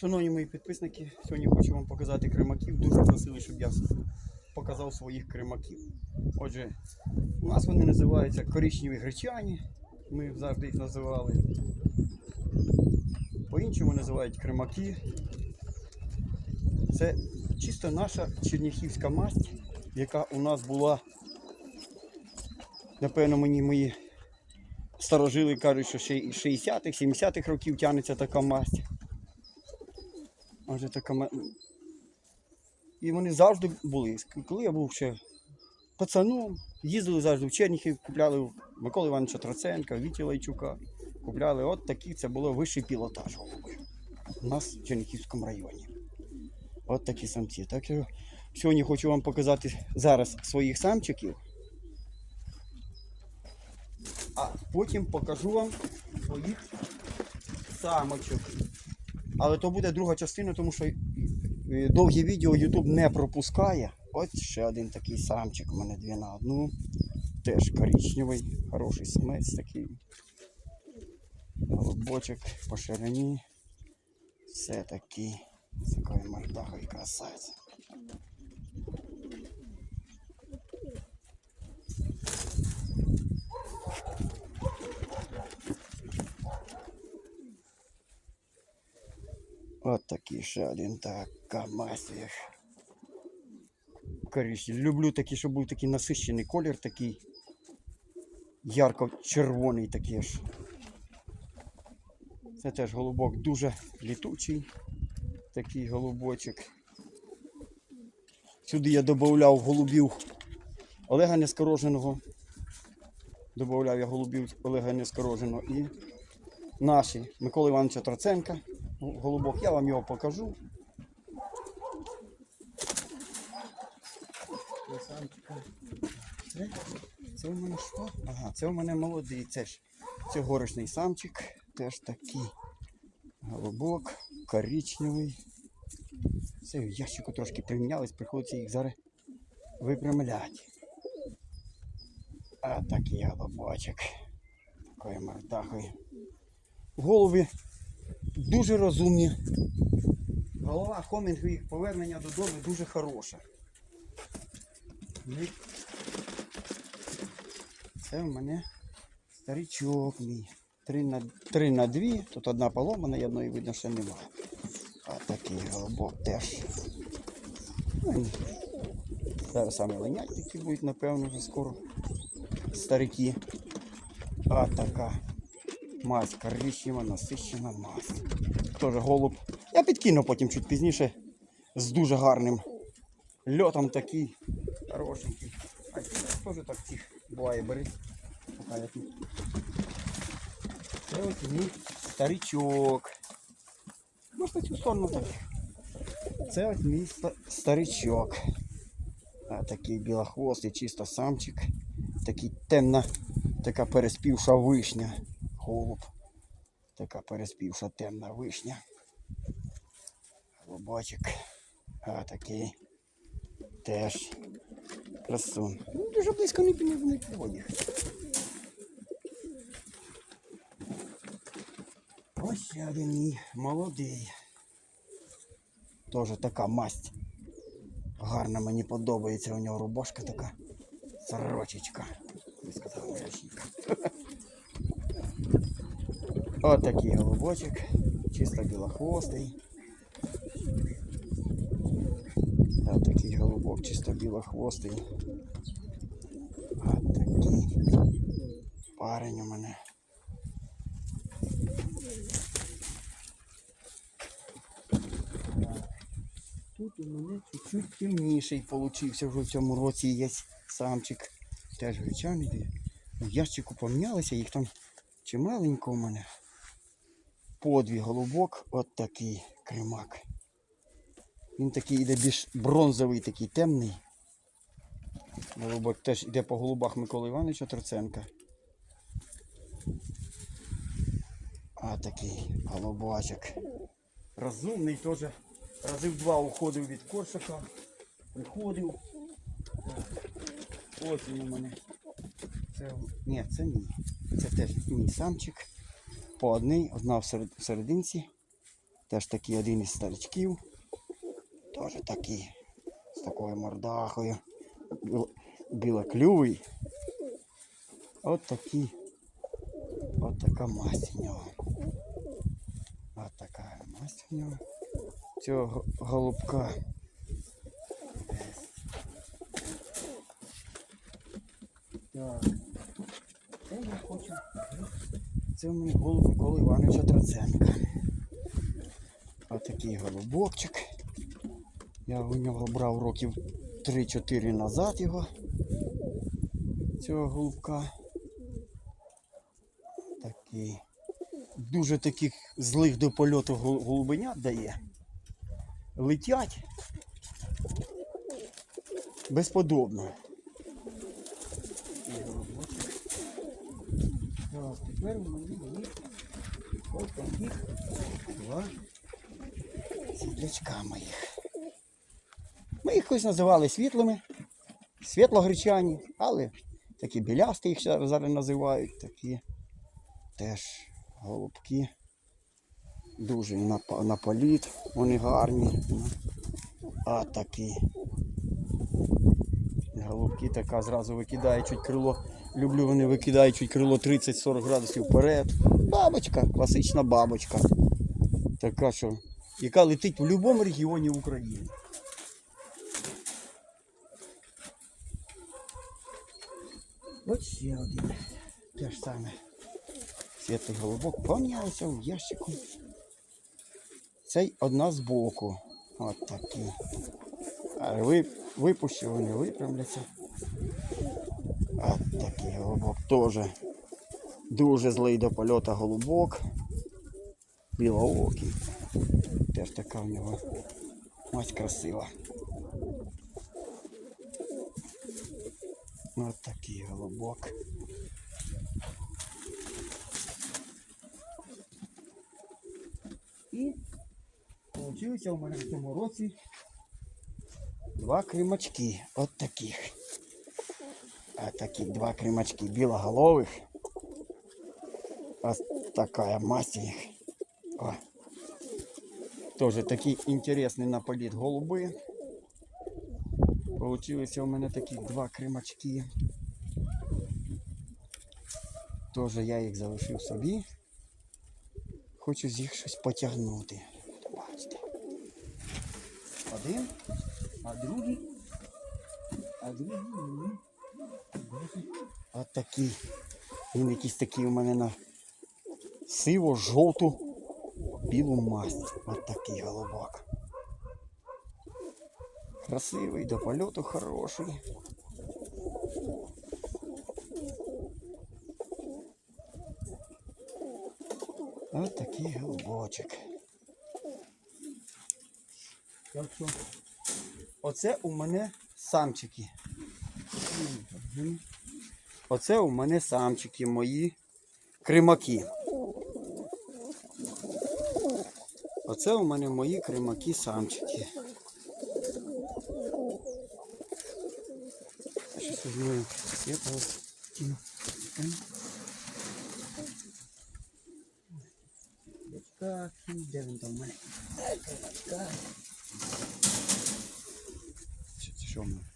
Шановні мої підписники, сьогодні хочу вам показати кримаків. Дуже просили, щоб я показав своїх кримаків. Отже, у нас вони називаються коричневі гречані. Ми завжди їх називали. По-іншому називають кримаки. Це чисто наша черніхівська масть, яка у нас була. Напевно, мені мої старожили кажуть, що ще 60-х, 70-х років тягнеться така масть. Отже, така І вони завжди були. Коли я був ще пацаном, їздили завжди в Черніхів, купляли у Миколи Івановича Троценка, Віті Лайчука. Купляли от такі, це було вищий пілотаж. У нас в Черніхівському районі. От такі самці. Так що сьогодні хочу вам показати зараз своїх самчиків. А потім покажу вам своїх самочок. Але то буде друга частина, тому що е, довгі відео YouTube не пропускає. Ось ще один такий самчик у мене дві на одну. Теж коричневий, хороший самець такий. Голубочок по ширині. Все такий. З такою мордахою красавець. От такий ще один така масіх. Коричневий. Люблю такий, щоб був такий насищений колір, такий ярко-червоний такий ж. Це теж голубок дуже літучий. Такий голубочок. Сюди я додавав голубів Олега Нескороженого. Добавляв я голубів Олега Нескороженого і наші Миколи Івановича Троценка. Голубок, я вам його покажу. Це, це у мене що? Ага, це у мене молодий. Це ж це горишний самчик. Теж такий голубок, коричневий. Це ящику трошки примінялись, приходиться їх зараз випрямляти. А такий голубочок. Такою мордахою. Голови дуже розумні. Голова хомінгу їх повернення додому дуже хороше. І Це в мене старичок мій. Три на, три на дві. Тут одна поломана, і одної видно, що немає. А такий голубок теж. Ну, Зараз саме линять такі будуть, напевно, вже скоро. Старики. А така мазь, коричнева, насищена мазь. Теж голуб. Я підкину потім чуть пізніше з дуже гарним льотом такий хорошенький. А теж так тих буває бери. Це ось мій старичок. Можна цю сторону так. Це ось мій ста- старичок. А, такий білохвостий, чисто самчик. Такий темна, така переспівша вишня. Голуб. Така переспівша темна вишня. Голубочок. А такий теж красун. Ну, Дуже близько не, не, підводять. Ось один мій молодий. Теж така масть. Гарна мені подобається. У нього рубашка така. Сорочечка. Я сказав, Ось такий голубочок. Чисто білохвостий. Ось такий голубок, чисто білохвостий. Ось такий парень у мене. Тут у мене чуть-чуть темніший получився вже в цьому році є самчик. Теж гречаний. В ящику помінялися, їх там чималенько у мене. Подві голубок, от такий кремак. Він такий йде більш бронзовий, такий темний. Голубок теж йде по голубах Миколи Івановича Троценка. А такий голубочок. Розумний теж. Разів два уходив від коршака. Приходив. Ось він у мене. Це, ні, це мій. Це теж мій самчик. По одній, одна всеред- всерединці. Теж такий один із старичків. Теж такий. З такою мордахою. Біл- Білоклювий. От такий. От така масть у нього. От така масть у нього. Цього голубка. Так. Це я хочу. Це у мене голуб Миколи Івановича Троценка. Отакий голубочок. Я у нього брав років 3-4 назад його. Цього голубка. Такий. Дуже таких злих до польоту голубенят дає. Летять. Безподобно. Так, тепер є ось таких два світлячка моїх. Ми їх ось називали світлими, світлогречані, але такі білясті їх зараз називають, такі теж голубки. Дуже на, на політ, вони гарні. А такі. Голубки така зразу викидає чуть крило. Люблю вони викидають чуть крило 30-40 градусів вперед. Бабочка, класична бабочка. Така, що яка летить в будь-якому регіоні України. Ось ще один. Те ж саме. Світлий голубок помнялися в ящику. Цей одна з боку. От такі. А ви, випущу, вони випрямляться. От такий голубок теж. Дуже злий до польоту голубок. Білоокий. Теж така в нього мать красива. Ось такий голубок. І получилося у мене в цьому році два кримачки. От таких. А такі два кримачки білоголових. Ось така масть їх. О. Тоже такі інтересні на політ голуби. Получилися у мене такі два кримачки. Тоже я їх залишив собі. Хочу з їх щось потягнути. Бачите. Один, а другий. А другий. От такий. Він якийсь такий у мене на сиво-жовту білу масть. От такий голубок. Красивий, до польоту хороший. Ось такий голубочок. Так що, оце у мене самчики. Оце у мене самчики мої кримаки. Оце у мене мої кримаки самчики. Я щось візьму світло. кину. Ем. Де він там у мене? Е, Дочка. Що мене?